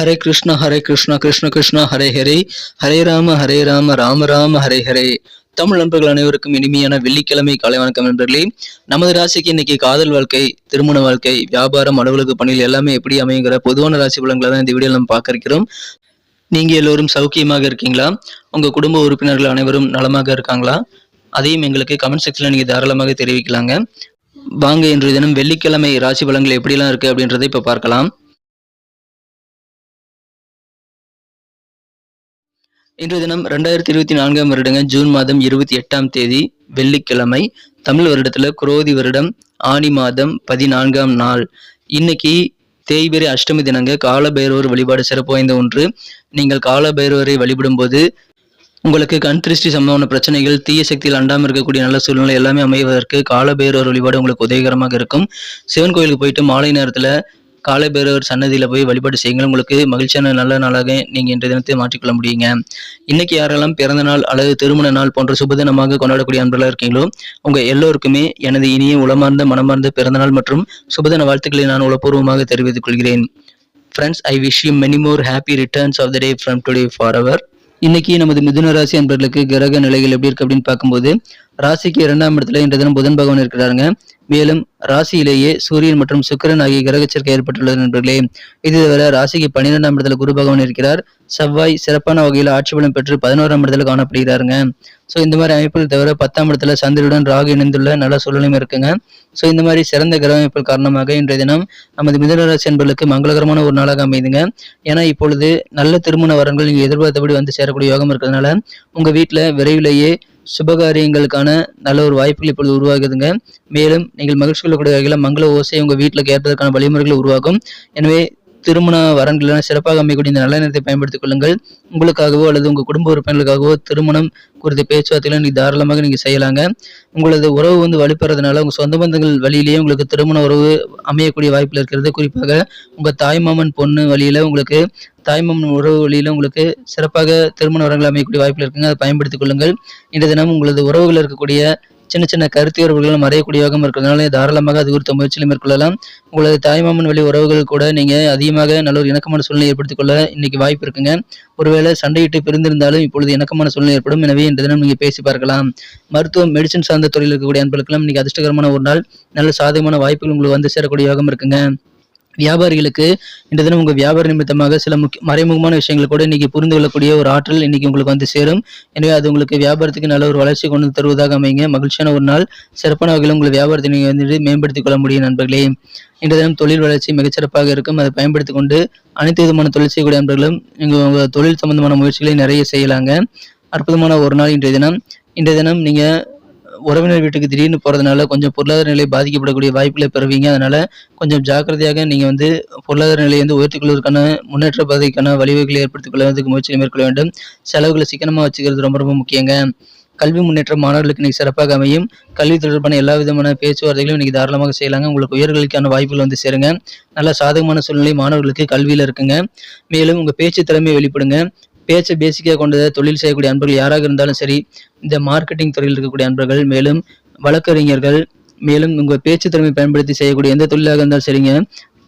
ஹரே கிருஷ்ணா ஹரே கிருஷ்ணா கிருஷ்ண கிருஷ்ண ஹரே ஹரே. ஹரே ராம ஹரே ராம ராம ராம ஹரே ஹரே. தமிழ் நண்பர்கள் அனைவருக்கும் இனிமையான வெள்ளிக்கிழமை காலை வணக்கம் நண்பர்களே. நமது ராசிக்கு இன்னைக்கு காதல் வாழ்க்கை திருமண வாழ்க்கை வியாபாரம் அலுவலக பணிகள் எல்லாமே எப்படி அமையுங்கிற பொதுவான ராசி பலன்களை தான் இந்த வீடியோ நம்ம பார்க்க இருக்கிறோம். நீங்க எல்லோரும் சௌக்கியமாக இருக்கீங்களா? உங்க குடும்ப உறுப்பினர்கள் அனைவரும் நலமாக இருக்காங்களா? அதையும் எங்களுக்கு கமெண்ட் செக்ஷன்ல நீங்க தாராளமாக தெரிவிக்கலாங்க. வாங்க இன்றைய தினம் வெள்ளிக்கிழமை ராசி பலன்கள் எப்படிலாம் இருக்கு அப்படின்றதை இப்ப பார்க்கலாம். இன்றைய தினம் ரெண்டாயிரத்தி இருபத்தி நான்காம் வருடங்க ஜூன் மாதம் இருபத்தி எட்டாம் தேதி வெள்ளிக்கிழமை தமிழ் வருடத்துல குரோதி வருடம் ஆனி மாதம் பதினான்காம் நாள். இன்னைக்கு தேய்பிரை அஷ்டமி தினங்க காலபைரவர் வழிபாடு சிறப்பு வாய்ந்த ஒன்று. நீங்கள் காலபைரவரை வழிபடும் போது உங்களுக்கு கண் திருஷ்டி சம்பந்தமான பிரச்சனைகள் தீய சக்தியில் அண்டாமல் இருக்கக்கூடிய நல்ல சூழ்நிலை எல்லாமே அமைவதற்கு காலபைரவர் வழிபாடு உங்களுக்கு உதவிகரமாக இருக்கும். சிவன் கோயிலுக்கு போயிட்டு மாலை நேரத்தில் காலபேரவர் சன்னதியில் போய் வழிபாடு செய்யுங்கள். உங்களுக்கு மகிழ்ச்சியான நல்ல நாளாக நீங்கள் இன்றைய தினத்தை மாற்றிக்கொள்ள முடியுங்க. இன்னைக்கு யாரெல்லாம் பிறந்த நாள் அல்லது திருமண நாள் போன்ற சுபதினமாக கொண்டாடக்கூடிய அன்பர்களாக இருக்கீங்களோ உங்கள் எல்லோருக்குமே எனது இனிய உளமார்ந்த மனமார்ந்த பிறந்த நாள் மற்றும் சுபதின வாழ்த்துக்களை நான் உளப்பூர்வமாக தெரிவித்துக் கொள்கிறேன். Friends I wish you many more happy returns of the day from today for our இன்னைக்கு நமது மிதுன ராசி அன்பர்களுக்கு கிரக நிலைகள் எப்படி இருக்கு அப்படின்னு பார்க்கும்போது ராசிக்கு இரண்டாம் இடத்துல இன்றைய தினம் புதன் பகவான் இருக்கிறாருங்க. மேலும் ராசியிலேயே சூரியன் மற்றும் சுக்கிரன் ஆகிய கிரகச்சேர்க்கை ஏற்பட்டுள்ளது நண்பர்களே. இது தவிர ராசிக்கு பன்னிரெண்டாம் இடத்துல குரு பகவான் இருக்கிறார். செவ்வாய் சிறப்பான வகையில் ஆட்சி பலம் பெற்று பதினோராம் இடத்துல காணப்படுகிறாருங்க. ஸோ இந்த மாதிரி அமைப்புகள் தவிர பத்தாம் இடத்துல சந்திரனுடன் ராகு இணைந்துள்ள நல்ல சூழ்நிலையும் இருக்குங்க. ஸோ இந்த மாதிரி சிறந்த கிரக அமைப்புகள் காரணமாக இன்றைய தினம் நமது மிதனராசி என்பர்களுக்கு மங்களகரமான ஒரு நாளாக அமைதுங்க. ஏன்னா இப்பொழுது நல்ல திருமண வரன்கள் நீங்கள் எதிர்பார்த்தபடி வந்து சேரக்கூடிய யோகம் இருக்கிறதுனால உங்கள் வீட்டில் விரைவிலேயே சுபகாரியங்களுக்கான நல்ல ஒரு வாய்ப்புகள் இப்பொழுது உருவாகுதுங்க. மேலும் நீங்கள் மகிழ்ச்சி கொள்ளக்கூடிய வகையில் மங்கள ஓசை உங்கள் வீட்டில் கேட்பதற்கான வழிமுறைகள் உருவாகும் எனவே திருமண வரன்களான சிறப்பாக அமையக்கூடிய இந்த நல்ல நேரத்தை பயன்படுத்திக் கொள்ளுங்கள். உங்களுக்காகவோ அல்லது உங்கள் குடும்ப உறுப்பினர்களுக்காகவோ திருமணம் குறித்த பேச்சுவார்த்தைகளை நீங்கள் தாராளமாக நீங்கள் செய்யலாங்க. உங்களது உறவு வந்து வலுப்பெறதுனால உங்கள் சொந்த பந்தங்கள் வழியிலேயே உங்களுக்கு திருமண உறவு அமையக்கூடிய வாய்ப்பில் இருக்கிறது. குறிப்பாக உங்கள் தாய்மாமன் பொண்ணு வழியில் உங்களுக்கு தாய்மாமன் உறவு வழியில் உங்களுக்கு சிறப்பாக திருமண வரங்கள் அமையக்கூடிய வாய்ப்பில் இருக்குங்க. அதை பயன்படுத்திக் கொள்ளுங்கள். இன்றைய தினம் உங்களது உறவுகள் இருக்கக்கூடிய சின்ன சின்ன கருத்தியர்வுகள் மறையக்கூடிய யோகம் இருக்கிறதுனால தாராளமாக அது குறித்த முயற்சியிலும் மேற்கொள்ளலாம். உங்களது தாய்மாமன் வழி உறவுகள் கூட நீங்கள் அதிகமாக நல்ல ஒரு இணக்கமான சூழ்நிலை ஏற்படுத்திக் கொள்ள இன்னைக்கு வாய்ப்பு இருக்குங்க. ஒருவேளை சண்டையிட்டு பிரிந்திருந்தாலும் இப்பொழுது இணக்கமான சூழ்நிலை ஏற்படும். எனவே இன்று தினம் நீங்கள் பேசி பார்க்கலாம். மருத்துவம் மெடிசன் சார்ந்த தொழில் இருக்கக்கூடிய அன்பர்களுக்கெல்லாம் இன்னைக்கு அதிர்ஷ்டகரமான ஒரு நாள். நல்ல சாதகமான வாய்ப்புகள் உங்களுக்கு வந்து சேரக்கூடிய யோகம் இருக்குங்க. வியாபாரிகளுக்கு இந்த தினம் உங்கள் வியாபார நிமித்தமாக சில முக்கிய மறைமுகமான விஷயங்கள் கூட இன்னைக்கு புரிந்து கொள்ளக்கூடிய ஒரு ஆற்றல் இன்னைக்கு உங்களுக்கு வந்து சேரும். எனவே அது உங்களுக்கு வியாபாரத்துக்கு நல்ல ஒரு வளர்ச்சி கொண்டு தருவதாக அமைங்க. மகிழ்ச்சியான ஒரு நாள். சிறப்பான வகையில் உங்கள் வியாபாரத்தை நீங்கள் வந்து மேம்படுத்திக் கொள்ள முடியும் நண்பர்களே. இன்றைய தினம் தொழில் வளர்ச்சி மிகச்சிறப்பாக இருக்கும். அதை பயன்படுத்தி கொண்டு அனைத்து விதமான தொழில் செய்யக்கூடிய நண்பர்களும் நீங்கள் உங்கள் தொழில் சம்பந்தமான முயற்சிகளை நிறைய செய்யலாங்க. அற்புதமான ஒரு நாள் இன்றைய தினம். இன்றைய தினம் நீங்கள் உறவினர் வீட்டுக்கு திடீர்னு போகிறதுனால கொஞ்சம் பொருளாதார நிலை பாதிக்கப்படக்கூடிய வாய்ப்புகளை பெறுவீங்க. அதனால் கொஞ்சம் ஜாக்கிரதையாக நீங்கள் வந்து பொருளாதார நிலையை வந்து உயர்த்திக் கொள்வதற்கான முன்னேற்ற பாதைக்கான வழிவகைகளை ஏற்படுத்திக் கொள்வதற்கு முயற்சிகளை மேற்கொள்ள வேண்டும். செலவுகளை சிக்கனமாக வச்சுக்கிறது ரொம்ப ரொம்ப முக்கியங்க. கல்வி முன்னேற்றம் மாணவர்களுக்கு இன்னைக்கு சிறப்பாக அமையும். கல்வி தொடர்பான எல்லா விதமான பேச்சுவார்த்தைகளும் இன்னைக்கு தாராளமாக செய்யலாங்க. உங்களுக்கு உயர்கல்விக்கான வாய்ப்புகள் வந்து சேருங்க. நல்ல சாதகமான சூழ்நிலை மாணவர்களுக்கு கல்வியில் இருக்குங்க. மேலும் உங்கள் பேச்சு திறமையை வெளிப்படுங்க. பேச்சை பேசிக்காக கொண்ட தொழில் செய்யக்கூடிய அன்பர்கள் யாராக இருந்தாலும் சரி இந்த மார்க்கெட்டிங் துறையில் இருக்கக்கூடிய அன்பர்கள் மேலும் வழக்கறிஞர்கள் மேலும் உங்கள் பேச்சு திறமை பயன்படுத்தி செய்யக்கூடிய எந்த தொழிலாக இருந்தாலும் சரிங்க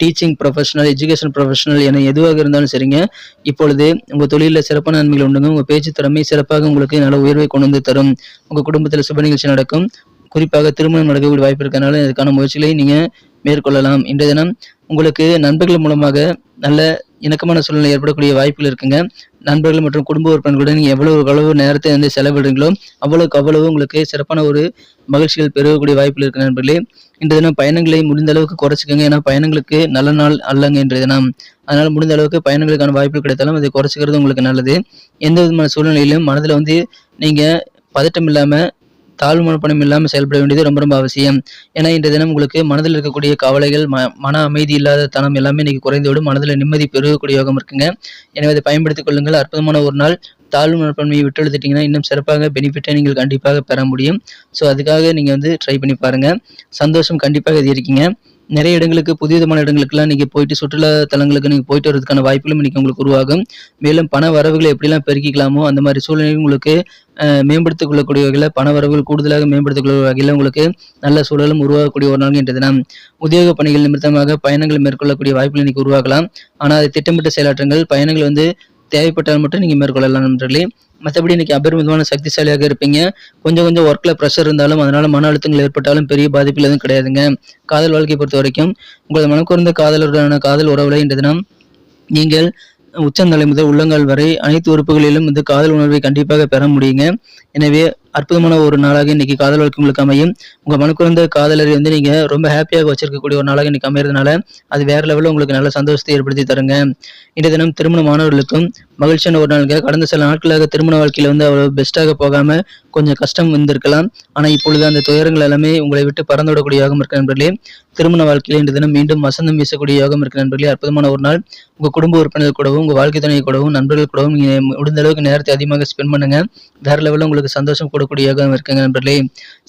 டீச்சிங் ப்ரொஃபஷனல் எஜுகேஷன் ப்ரொஃபஷனல் என எதுவாக இருந்தாலும் சரிங்க இப்பொழுது உங்கள் தொழிலில் சிறப்பான நன்மைகள் உண்டுங்க உங்கள் பேச்சு திறமை சிறப்பாக உங்களுக்கு நல்ல உயர்வை கொண்டு வந்து தரும் உங்கள் குடும்பத்தில் சுப நிகழ்ச்சி நடக்கும் குறிப்பாக திருமணம் நடக்கக்கூடிய வாய்ப்பு இருக்கனால இதுக்கான முயற்சிகளை நீங்கள் மேற்கொள்ளலாம். இன்றைய தினம் உங்களுக்கு நண்பர்கள் மூலமாக நல்ல இணக்கமான சூழ்நிலை ஏற்படக்கூடிய வாய்ப்புகள் இருக்குங்க நண்பர்கள் மற்றும் குடும்ப உறுப்பினர்களுடன் நீங்கள் எவ்வளவு அளவு நேரத்தை வந்து செலவிடுறீங்களோ அவ்வளவுக்கு அவ்வளவு உங்களுக்கு சிறப்பான ஒரு மகிழ்ச்சிகள் பெருகக்கூடிய வாய்ப்புகள் இருக்கு நண்பர்களே. இன்றைய தினம் பயணங்களை முடிந்த அளவுக்கு குறைச்சிக்கோங்க. ஏன்னா பயணங்களுக்கு நல்ல நாள் அல்லங்க இன்றைய தினம். அதனால் முடிந்த அளவுக்கு பயணங்களுக்கான வாய்ப்புகள் கிடைத்தாலும் அதை குறைச்சிக்கிறது உங்களுக்கு நல்லது. எந்த விதமான சூழ்நிலையிலும் மனதில் வந்து நீங்கள் பதட்டம் இல்லாமல் தாழ்வு மனப்பணம் இல்லாமல் செயல்பட வேண்டியது ரொம்ப ரொம்ப அவசியம். ஏன்னா இன்றைய தினம் உங்களுக்கு மனதில் இருக்கக்கூடிய கவலைகள் ம மன அமைதி இல்லாத தனம் எல்லாமே இன்னைக்கு குறைந்துவிடும். மனதில் நிம்மதி பெருகக்கூடிய யோகம் இருக்குங்க. எனவே அதை பயன்படுத்திக் கொள்ளுங்கள். அற்புதமான ஒரு நாள். தாழ்வு மனப்பான்மையை விட்டு எடுத்துட்டீங்கன்னா இன்னும் சிறப்பாக பெனிஃபிட்டை நீங்கள் கண்டிப்பாக பெற முடியும். ஸோ அதுக்காக நீங்கள் வந்து ட்ரை பண்ணி பாருங்கள் சந்தோஷம் கண்டிப்பாக இது இருக்கீங்க நிறைய இடங்களுக்கு புதிய விதமான இடங்களுக்குலாம் நீங்கள் போயிட்டு சுற்றுலா தலங்களுக்கு நீங்கள் போயிட்டு வரதுக்கான வாய்ப்புகளும் இன்றைக்கி உங்களுக்கு உருவாகும். மேலும் பண வரவுகளை எப்படிலாம் பெருக்கிக்கலாமோ அந்த மாதிரி சூழ்நிலை உங்களுக்கு மேம்படுத்திக் கொள்ளக்கூடிய வகையில் பண வரவுகள் கூடுதலாக மேம்படுத்திக் கொள்ள வகையில் உங்களுக்கு நல்ல சூழலும் உருவாகக்கூடிய ஒரு நாள் என்ற தினம் உத்தியோக பணிகள் நிமித்தமாக பயணங்கள் மேற்கொள்ளக்கூடிய வாய்ப்புகள் இன்னைக்கு உருவாகலாம். ஆனால் அதை திட்டமிட்ட செயலாற்றங்கள் பயணங்கள் வந்து தேவைப்பட்டால் மட்டும் நீங்கள் மேற்கொள்ளலாம் நண்பர்களே. மற்றபடி இன்றைக்கி அபரிமிதமான சக்திசாலியாக இருப்பீங்க. கொஞ்சம் கொஞ்சம் ஒர்க்கில் ப்ரெஷர் இருந்தாலும் அதனால் மன அழுத்தங்கள் ஏற்பட்டாலும் பெரிய பாதிப்பில் எதுவும் கிடையாதுங்க. காதல் வாழ்க்கையை பொறுத்த வரைக்கும் உங்களது மனக்குறந்த காதலருடனான காதல் உறவுல இன்று தினம். நீங்கள் உச்சந்தலை முதல் உள்ளங்கால் வரை அனைத்து உறுப்புகளிலும் இந்த காதல் உணர்வை கண்டிப்பாக பெற முடியுங்க. எனவே அற்புதமான ஒரு நாளாக இன்னைக்கு காதல் வாழ்க்கை உங்களுக்கு அமையும். உங்க மனக்குறந்த காதலரை வந்து நீங்க ரொம்ப ஹாப்பியாக வச்சிருக்கக்கூடிய ஒரு நாளாக இன்னைக்கு அமையிறதுனால அது வேற லெவலில் உங்களுக்கு நல்ல சந்தோஷத்தை ஏற்படுத்தி தருங்க. இன்றைய தினம் திருமணமானவர்களுக்கும் மகிழ்ச்சியான ஒரு நாள். கடந்த சில நாட்களாக திருமண வாழ்க்கையில் வந்து அவ்வளோ பெஸ்ட்டாக போகாம கொஞ்சம் கஷ்டம் வந்திருக்கலாம் ஆனால் இப்பொழுது அந்த துயரங்கள் எல்லாமே உங்களை விட்டு பறந்துவிடக்கூடிய யோகம் இருக்க நண்பர்களே. திருமண வாழ்க்கையில் இன்று தினம் மீண்டும் வசந்தம் வீசக்கூடிய யோகம் இருக்க நண்பர்களே. அற்புதமான ஒரு நாள். உங்கள் குடும்ப உறுப்பினர் கூடவும் உங்கள் வாழ்க்கை துணை கூடவும் நண்பர்கள் கூடவும் நீங்கள் முடிந்த அளவுக்கு நேரத்தை அதிகமாக ஸ்பெண்ட் பண்ணுங்க. வேற லெவலில் உங்களுக்கு சந்தோஷம் கொடுக்கக்கூடிய யோகம் இருக்குங்க நண்பர்களே.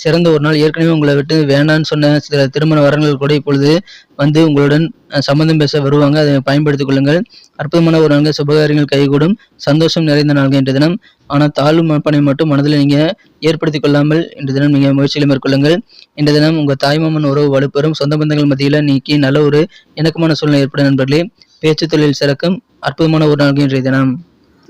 சிறந்த ஒரு நாள். ஏற்கனவே உங்களை விட்டு வேணான்னு சொன்ன சில திருமண வரங்கள் கூட இப்பொழுது வந்து உங்களுடன் சம்மந்தம் பேச வருவாங்க. அதை பயன்படுத்திக் கொள்ளுங்கள். அற்புதமான ஒரு நாள்கள் சுபகாரியங்கள் கைகூடும். சந்தோஷம் நிறைந்த நாள்கள் இன்று தினம். ஆனால் தாழ்வு மனப்பனை மட்டும் மனதில் நீங்க ஏற்படுத்திக் கொள்ளாமல் இன்று தினம் நீங்க முயற்சிகளை மேற்கொள்ளுங்கள். இன்று தினம் உங்க தாய்மாமன் உறவு வலுப்பெறும். சொந்த பந்தங்கள் மத்தியில் நீக்கி நல்ல ஒரு இணக்கமான சூழ்நிலை ஏற்படும் நண்பர்களே. பேச்சு தொழில் சிறக்கும். அற்புதமான ஒரு நாள்கள் இன்றைய தினம்.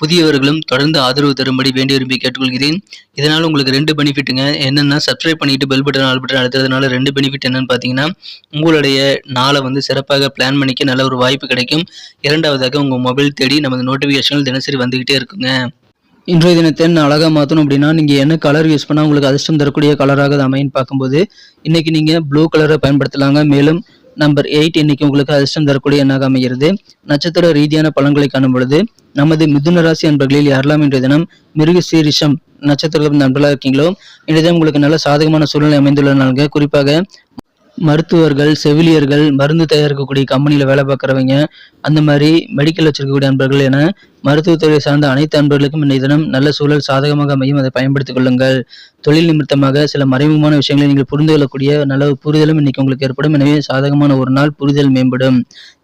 புதியவர்களும் தொடர்ந்து ஆதரவு தரும்படி வேண்டி விரும்பி கேட்டுக்கொள்கிறேன். இதனால் உங்களுக்கு ரெண்டு பெனிஃபிட்டுங்க என்னென்னா சப்ஸ்கிரைப் பண்ணிவிட்டு பெல் பட்டன் ஆல் பட்டன் அழுத்துறதுனால ரெண்டு பெனிஃபிட் என்னென்னு பார்த்தீங்கன்னா உங்களுடைய நாளை வந்து சிறப்பாக பிளான் பண்ணிக்க நல்ல ஒரு வாய்ப்பு கிடைக்கும். இரண்டாவதாக உங்கள் மொபைல் தேடி நமது நோட்டிஃபிகேஷன்கள் தினசரி வந்துக்கிட்டே இருக்குங்க. இன்றைய தினத்தை நான் அழகாக மாற்றணும் அப்படின்னா நீங்கள் என்ன கலர் யூஸ் பண்ணால் உங்களுக்கு அதிர்ஷ்டம் தரக்கூடிய கலராக அது அமைன்னு பார்க்கும்போது இன்றைக்கி நீங்கள் ப்ளூ கலரை பயன்படுத்தலாங்க. மேலும் நம்பர் எயிட் இன்னைக்கு உங்களுக்கு அதிர்ஷ்டம் தரக்கூடிய எண்ணாக அமைகிறது. நட்சத்திர ரீதியான பலன்களை காணும் பொழுது நமது மிதுன ராசி அன்பர்களில் யாரெல்லாம் இன்றைய தினம் மிருக சீரிஷம் நட்சத்திரத்தில் நண்பர்களாக இருக்கீங்களோ இன்றைய தினம் உங்களுக்கு நல்ல சாதகமான சூழ்நிலை அமைந்துள்ள நாளுங்க குறிப்பாக மருத்துவர்கள் செவிலியர்கள் மருந்து தயாரிக்கக்கூடிய கம்பெனியில் வேலை பார்க்குறவங்க அந்த மாதிரி மெடிக்கல் வச்சிருக்கக்கூடிய அன்பர்கள் என மருத்துவத்துறை சார்ந்த அனைத்து அன்பர்களுக்கும் இன்றைய தினம் நல்ல சூழல் சாதகமாக அமையும். அதை பயன்படுத்திக் கொள்ளுங்கள். தொழில் நிமித்தமாக சில மறைமுகமான விஷயங்களை நீங்கள் புரிந்து கொள்ளக்கூடிய நல்ல புரிதலும் இன்னைக்கு உங்களுக்கு ஏற்படும். எனவே சாதகமான ஒரு நாள் புரிதல் மேம்படும்.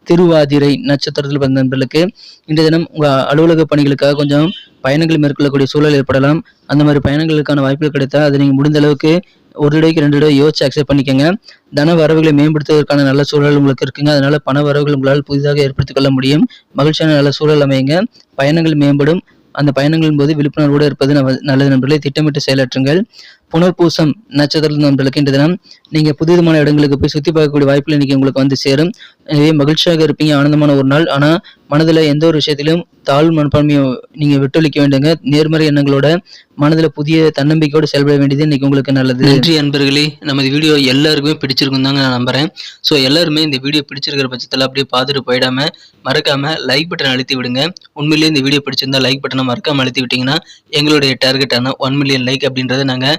திருவாதிரை நட்சத்திரத்தில் பிறந்த நண்பர்களுக்கு இன்றைய தினம் உங்கள் அலுவலக பணிகளுக்காக கொஞ்சம் பயணங்கள் மேற்கொள்ளக்கூடிய சூழல் ஏற்படலாம். அந்த மாதிரி பயணங்களுக்கான வாய்ப்புகள் கிடைத்தா அதை நீங்கள் முடிந்த அளவுக்கு ஒரு தடவைக்கு ரெண்டு தடவை யோசிச்சு அக்செப்ட் பண்ணிக்கோங்க. தன வரவுகளை மேம்படுத்துவதற்கான நல்ல சூழல் உங்களுக்கு இருக்குங்க. அதனால பண வரவுகள் உங்களால் புதிதாக ஏற்படுத்திக் கொள்ள முடியும். மகிழ்ச்சியான நல்ல சூழல் அமையுங்க. பயணங்கள் மேம்படும். அந்த பயணங்களின் போது விழிப்புணர்வோடு இருப்பது நல்லது நண்பர்களை. திட்டமிட்டு செயலாற்றுங்கள். புனர்பூசம் நட்சத்திரத்தில் நண்பர்களுக்கு இன்று தினம் நீங்கள் புதுவிதமான இடங்களுக்கு போய் சுற்றி பார்க்கக்கூடிய வாய்ப்புகள் இன்னைக்கு உங்களுக்கு வந்து சேரும். எனவே மகிழ்ச்சியாக இருப்பீங்க ஆனந்தமான ஒரு நாள். ஆனால் மனதில் எந்த ஒரு விஷயத்திலும் தாழ்வு மனப்பான்மையை நீங்கள் விட்டொழிக்க வேண்டுங்க. நேர்மறை எண்ணங்களோட மனதில் புதிய தன்னம்பிக்கையோடு செயல்பட வேண்டியது இன்னைக்கு உங்களுக்கு நல்லது. நன்றி அன்பர்களே. நமது வீடியோ எல்லாருக்குமே பிடிச்சிருக்கும் தாங்க நான் நம்புறேன். ஸோ எல்லாருமே இந்த வீடியோ பிடிச்சிருக்கிற பட்சத்தில் அப்படியே பார்த்துட்டு போயிடாம மறக்காம லைக் பட்டன் அழுத்தி விடுங்க. உண்மையிலேயே இந்த வீடியோ பிடிச்சிருந்தா லைக் பட்டனை மறக்காம அழுத்தி விட்டீங்கன்னா எங்களுடைய டார்கெட்டான ஒன் மில்லியன் லைக் அப்படின்றத நாங்கள்